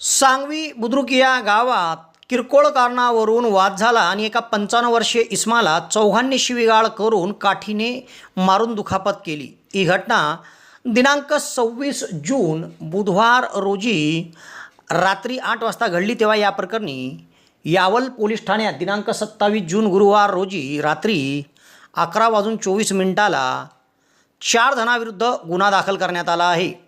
सांगवी बुद्रुक या गावात किरकोळ कारणावरून वाद झाला आणि एका पंचावन्न वर्षीय इस्माला चौघांनी शिवीगाळ करून काठीने मारून दुखापत केली. ही घटना दिनांक सव्वीस जून बुधवार रोजी रात्री आठ वाजता घडली तेव्हा या प्रकरणी यावल पोलीस ठाण्यात दिनांक सत्तावीस जून गुरुवार रोजी रात्री अकरा वाजून चोवीस मिनिटाला चार जणांविरुद्ध गुन्हा दाखल करण्यात आला आहे.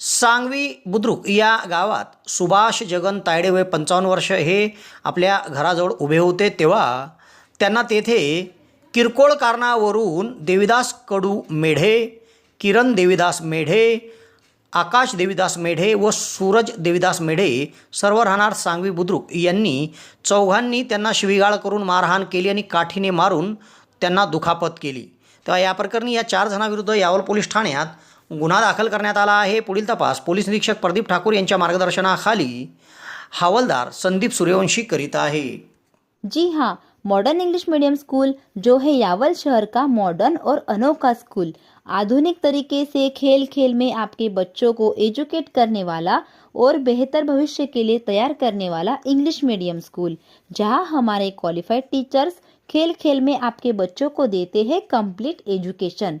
सांगवी बुद्रुक या गावात सुभाष जगन तायडे वय पंचावन्न वर्ष हे आपल्या घराजवळ उभे होते तेव्हा त्यांना तेथे किरकोळ कारणावरून देविदास कडू मेढे किरण देविदास मेढे आकाश देविदास मेढे व सूरज देविदास मेढे सर्व राहणार सांगवी बुद्रुक यांनी चौघांनी त्यांना शिवीगाळ करून मारहाण केली आणि काठीने मारून त्यांना दुखापत केली. तेव्हा या प्रकरणी या चार जणांविरुद्ध यावल पोलीस ठाण्यात गुन्हा दाखल करण्यात आला आहे. पुढील तपास पोलीस निरीक्षक प्रदीप ठाकूर यांच्या मार्गदर्शनाखाली हवालदार संदीप सूर्यवंशी करीत आहे. जी हाँ मॉडर्न इंग्लिश मीडियम स्कूल जो है यावल शहर का मॉडर्न और अनोखा स्कूल आधुनिक तरीके से खेल खेल में आपके बच्चों को एजुकेट करने वाला और बेहतर भविष्य के लिए तैयार करने वाला इंग्लिश मीडियम स्कूल जहाँ हमारे क्वालिफाइड टीचर्स खेल खेल में आपके बच्चों को देते हैं कंप्लीट एजुकेशन